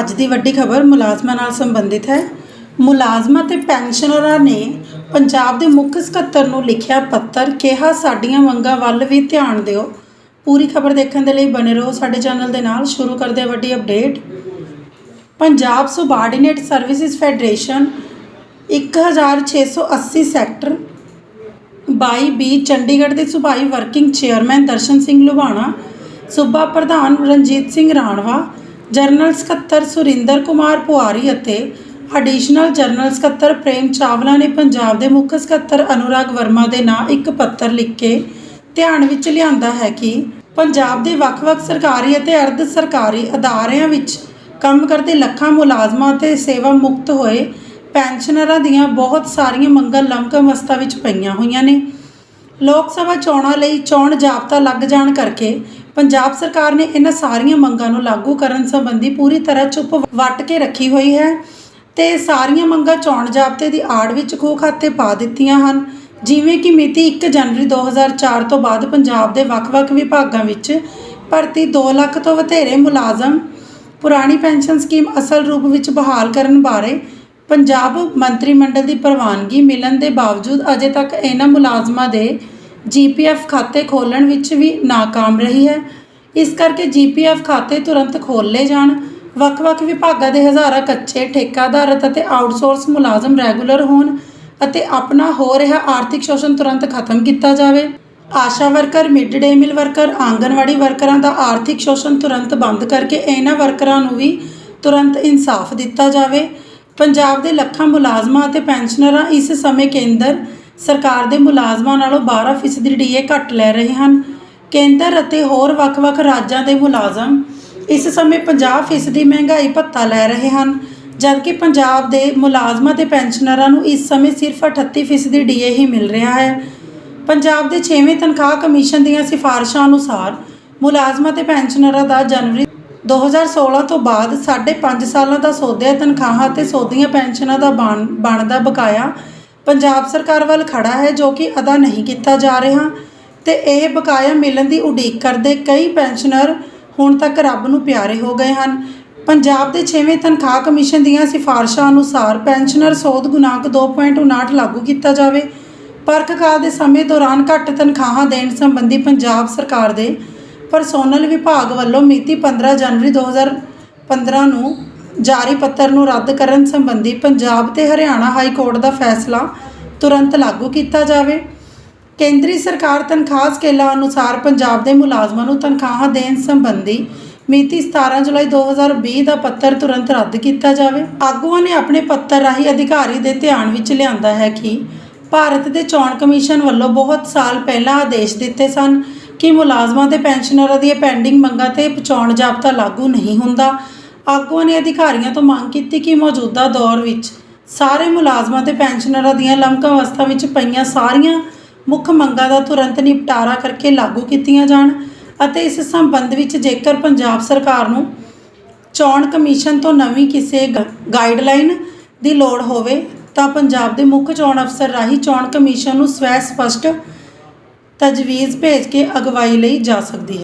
ਅੱਜ ਦੀ ਵੱਡੀ ਖਬਰ ਮੁਲਾਜ਼ਮਾਂ ਨਾਲ ਸੰਬੰਧਿਤ ਹੈ। ਮੁਲਾਜ਼ਮਾਂ ਤੇ ਪੈਨਸ਼ਨਰਾਂ ਨੇ ਪੰਜਾਬ ਦੇ ਮੁੱਖ ਸਕੱਤਰ ਨੂੰ ਲਿਖਿਆ ਪੱਤਰ, ਕਿਹਾ ਸਾਡੀਆਂ ਮੰਗਾਂ ਵੱਲ ਵੀ ਧਿਆਨ ਦਿਓ। ਪੂਰੀ ਖਬਰ ਦੇਖਣ ਦੇ ਲਈ ਬਣੇ ਰਹੋ ਸਾਡੇ ਚੈਨਲ ਦੇ ਨਾਲ। ਸ਼ੁਰੂ ਕਰਦੇ ਹਾਂ ਵੱਡੀ update. Punjab subordinate services federation 1680 sector 22 B Chandigarh ਦੇ ਸੁਭਾਈ ਵਰਕਿੰਗ ਚੇਅਰਮੈਨ ਦਰਸ਼ਨ ਸਿੰਘ ਲੁਬਾਣਾ ਸੂਬਾ ਪ੍ਰਧਾਨ ਰਣਜੀਤ ਸਿੰਘ ਰਾਣਵਾ ਜਨਰਲ ਸਕੱਤਰ ਸੁਰਿੰਦਰ ਕੁਮਾਰ ਪੁਆਰੀ ਅਤੇ ਐਡੀਸ਼ਨਲ ਜਨਰਲ ਸਕੱਤਰ ਪ੍ਰੇਮ ਚਾਵਲਾ ਨੇ ਪੰਜਾਬ ਦੇ ਮੁੱਖ ਸਕੱਤਰ ਅਨੁਰਾਗ ਵਰਮਾ ਦੇ ਨਾਂ ਇੱਕ ਪੱਤਰ ਲਿਖ ਕੇ ਧਿਆਨ ਵਿੱਚ ਲਿਆਂਦਾ ਹੈ ਕਿ ਪੰਜਾਬ ਦੇ ਵੱਖ-ਵੱਖ ਸਰਕਾਰੀ ਅਤੇ ਅਰਧ ਸਰਕਾਰੀ ਅਦਾਰਿਆਂ ਵਿੱਚ ਕੰਮ ਕਰਦੇ ਲੱਖਾਂ ਮੁਲਾਜ਼ਮਾਂ ਅਤੇ ਸੇਵਾ ਮੁਕਤ ਹੋਏ ਪੈਨਸ਼ਨਰਾਂ ਦੀਆਂ ਬਹੁਤ ਸਾਰੀਆਂ ਮੰਗਾਂ ਲੰਮਕਮ ਅਵਸਥਾ ਵਿੱਚ ਪਈਆਂ ਹੋਈਆਂ ਨੇ। ਲੋਕ ਸਭਾ ਚੋਣਾਂ ਲਈ ਚੋਣ ਜਾਬਤਾ ਲੱਗ ਜਾਣ ਕਰਕੇ ਪੰਜਾਬ ਸਰਕਾਰ ਨੇ ਇਹਨਾਂ ਸਾਰੀਆਂ ਮੰਗਾਂ ਨੂੰ ਲਾਗੂ ਕਰਨ ਸੰਬੰਧੀ ਪੂਰੀ ਤਰ੍ਹਾਂ ਚੁੱਪ ਵੱਟ ਕੇ ਰੱਖੀ ਹੋਈ ਹੈ ਤੇ ਸਾਰੀਆਂ ਮੰਗਾਂ ਚੋਣ ਜਾਬਤੇ ਦੀ ਆੜ ਵਿੱਚ ਖੂਹ ਖਾਤੇ ਪਾ ਦਿੱਤੀਆਂ ਹਨ। ਜਿਵੇਂ ਕਿ ਮਿਤੀ 1 ਜਨਵਰੀ 2004 ਤੋਂ ਬਾਅਦ ਪੰਜਾਬ ਦੇ ਵੱਖ-ਵੱਖ ਵਿਭਾਗਾਂ ਵਿੱਚ ਭਰਤੀ 2 ਲੱਖ ਤੋਂ ਵਧੇਰੇ ਮੁਲਾਜ਼ਮ ਪੁਰਾਣੀ ਪੈਨਸ਼ਨ ਸਕੀਮ ਅਸਲ ਰੂਪ ਵਿੱਚ ਬਹਾਲ ਕਰਨ ਬਾਰੇ ਪੰਜਾਬ ਮੰਤਰੀ ਮੰਡਲ ਦੀ ਪ੍ਰਵਾਨਗੀ ਮਿਲਣ ਦੇ ਬਾਵਜੂਦ ਅਜੇ ਤੱਕ ਇਹਨਾਂ ਮੁਲਾਜ਼ਮਾਂ ਦੇ ਜੀ ਪੀ ਜੀਪੀਐਫ ਖਾਤੇ ਖੋਲਣ ਵਿੱਚ ਵੀ ناکਾਮ ਰਹੀ ਹੈ। ਇਸ ਕਰਕੇ ਜੀ ਪੀ ਜੀਪੀਐਫ ਖਾਤੇ ਤੁਰੰਤ ਖੋਲ੍ਹੇ ਜਾਣ। ਵੱਖ-ਵੱਖ ਵਿਭਾਗਾਂ ਦੇ ਹਜ਼ਾਰਾਂ ਕੱਚੇ ਠੇਕਾਦਾਰ ਅਤੇ ਆਊਟਸੋਰਸ ਮੁਲਾਜ਼ਮ ਰੈਗੂਲਰ ਹੋਣ ਅਤੇ ਆਪਣਾ ਹੋ ਰਿਹਾ ਆਰਥਿਕ ਸ਼ੋਸ਼ਣ ਤੁਰੰਤ ਖਤਮ ਕੀਤਾ ਜਾਵੇ। ASHA worker, mid day meal worker, anganwadi ਵਰਕਰਾਂ ਦਾ ਆਰਥਿਕ ਸ਼ੋਸ਼ਣ ਤੁਰੰਤ ਬੰਦ ਕਰਕੇ ਇਹਨਾਂ ਵਰਕਰਾਂ ਨੂੰ ਵੀ ਤੁਰੰਤ ਇਨਸਾਫ ਦਿੱਤਾ ਜਾਵੇ। ਪੰਜਾਬ ਦੇ ਲੱਖਾਂ ਮੁਲਾਜ਼ਮਾਂ ਅਤੇ ਪੈਨਸ਼ਨਰਾਂ ਇਸ ਸਮੇਂ ਕੇਂਦਰ ਸਰਕਾਰ ਦੇ ਮੁਲਾਜ਼ਮਾਂ ਨਾਲੋਂ 12% ਡੀਏ ਘੱਟ ਲੈ ਰਹੇ ਹਨ। ਕੇਂਦਰ ਅਤੇ ਹੋਰ ਵੱਖ-ਵੱਖ ਰਾਜਾਂ ਦੇ ਮੁਲਾਜ਼ਮ ਇਸ ਸਮੇਂ 50% ਮਹਿੰਗਾਈ ਭੱਤਾ ਲੈ ਰਹੇ ਹਨ, ਜਦਕਿ ਪੰਜਾਬ ਦੇ ਮੁਲਾਜ਼ਮਾਂ ਤੇ ਪੈਨਸ਼ਨਰਾਂ ਨੂੰ ਇਸ ਸਮੇਂ ਸਿਰਫ 38% ਡੀਏ ਹੀ ਮਿਲ ਰਿਹਾ ਹੈ। ਪੰਜਾਬ ਦੇ 6ਵੇਂ ਤਨਖਾਹ ਕਮਿਸ਼ਨ ਦੀਆਂ ਸਿਫਾਰਸ਼ਾਂ ਅਨੁਸਾਰ ਮੁਲਾਜ਼ਮਾਂ ਤੇ ਪੈਨਸ਼ਨਰਾਂ ਦਾ ਜਨਵਰੀ 2016 ਤੋਂ ਬਾਅਦ 5.5 ਸਾਲਾਂ ਦਾ ਸੋਧਿਆ ਤਨਖਾਹਾਂ ਤੇ ਸੋਧੀਆਂ ਪੈਨਸ਼ਨਾਂ ਦਾ ਬਣ, ਬਣਦਾ ਬਕਾਇਆ ਪੰਜਾਬ ਸਰਕਾਰ ਵੱਲ ਖੜਾ ਹੈ ਜੋ ਕਿ ਅਦਾ ਨਹੀਂ ਕੀਤਾ ਜਾ ਰਿਹਾ ਤੇ ਇਹ ਬਕਾਇਆ ਮਿਲਣ ਦੀ ਉਡੀਕ ਕਰਦੇ ਕਈ ਪੈਨਸ਼ਨਰ ਹੁਣ ਤੱਕ ਰੱਬ ਨੂੰ ਪਿਆਰੇ ਹੋ ਗਏ ਹਨ। ਪੰਜਾਬ ਦੇ 6ਵੇਂ ਤਨਖਾਹ ਕਮਿਸ਼ਨ ਦੀਆਂ ਸਿਫਾਰਸ਼ਾਂ ਅਨੁਸਾਰ ਪੈਨਸ਼ਨਰ ਸੋਧ ਗੁਣਾਂਕ 2.59 ਲਾਗੂ ਕੀਤਾ ਜਾਵੇ। ਪਰਖ ਕਾਲ ਦੇ ਸਮੇਂ ਦੌਰਾਨ ਘੱਟ ਤਨਖਾਹਾਂ ਦੇਣ ਸੰਬੰਧੀ ਪੰਜਾਬ ਸਰਕਾਰ ਦੇ ਪਰਸੋਨਲ ਵਿਭਾਗ ਵੱਲੋਂ ਮਿਤੀ 15 ਜਨਵਰੀ 2015 ਨੂੰ ਜਾਰੀ ਪੱਤਰ ਨੂੰ ਰੱਦ ਕਰਨ ਸੰਬੰਧੀ ਪੰਜਾਬ ਤੇ ਹਰਿਆਣਾ ਹਾਈ ਕੋਰਟ ਦਾ ਫੈਸਲਾ ਤੁਰੰਤ ਲਾਗੂ ਕੀਤਾ ਜਾਵੇ। ਕੇਂਦਰੀ ਸਰਕਾਰ ਤਨਖਾਹ ਸਕੇਲਾਂ ਅਨੁਸਾਰ ਪੰਜਾਬ ਦੇ ਮੁਲਾਜ਼ਮਾਂ ਨੂੰ ਤਨਖਾਹਾਂ ਦੇਣ ਸੰਬੰਧੀ ਮਿਤੀ 17 ਜੁਲਾਈ 2020 ਦਾ ਪੱਤਰ ਤੁਰੰਤ ਰੱਦ ਕੀਤਾ ਜਾਵੇ। ਆਗੂਆਂ ਨੇ ਆਪਣੇ ਪੱਤਰ ਰਾਹੀਂ ਅਧਿਕਾਰੀ ਦੇ ਧਿਆਨ ਵਿੱਚ ਲਿਆਂਦਾ ਹੈ ਕਿ ਭਾਰਤ ਦੇ ਚੋਣ ਕਮਿਸ਼ਨ ਵੱਲੋਂ ਬਹੁਤ ਸਾਲ ਪਹਿਲਾਂ ਆਦੇਸ਼ ਦਿੱਤੇ ਸਨ ਕਿ ਮੁਲਾਜ਼ਮਾਂ ਤੇ ਪੈਨਸ਼ਨਰਾਂ ਦੀਆਂ ਪੈਂਡਿੰਗ ਮੰਗਾਂ ਤੇ ਪਹੁੰਚਾਉਣ ਜਾਬਤਾ ਲਾਗੂ ਨਹੀਂ ਹੁੰਦਾ। ਆਗੂਆਂ ਨੇ ਅਧਿਕਾਰੀਆਂ ਤੋਂ ਮੰਗ ਕੀਤੀ ਕਿ ਮੌਜੂਦਾ ਦੌਰ ਵਿੱਚ ਸਾਰੇ ਮੁਲਾਜ਼ਮਾਂ ਤੇ ਪੈਨਸ਼ਨਰਾਂ ਦੀਆਂ ਲੰਮਕਾ ਅਵਸਥਾ ਵਿੱਚ ਪਈਆਂ ਸਾਰੀਆਂ ਮੁੱਖ ਮੰਗਾਂ ਦਾ ਤੁਰੰਤ ਨਿਪਟਾਰਾ ਕਰਕੇ ਲਾਗੂ ਕੀਤੀਆਂ ਜਾਣ ਅਤੇ ਇਸ ਸੰਬੰਧ ਵਿੱਚ ਜੇਕਰ ਪੰਜਾਬ ਸਰਕਾਰ ਨੂੰ ਚੋਣ ਕਮਿਸ਼ਨ ਤੋਂ ਨਵੀਂ ਕਿਸੇ ਗ- ਗਾਈਡਲਾਈਨ ਦੀ ਲੋੜ ਹੋਵੇ ਤਾਂ ਪੰਜਾਬ ਦੇ ਮੁੱਖ ਚੋਣ ਅਫਸਰ ਰਾਹੀਂ ਚੋਣ ਕਮਿਸ਼ਨ ਨੂੰ ਸਵੈ ਸਪਸ਼ਟ ਤਜਵੀਜ਼ ਭੇਜ ਕੇ ਅਗਵਾਈ ਲਈ ਜਾ ਸਕਦੀ ਹੈ।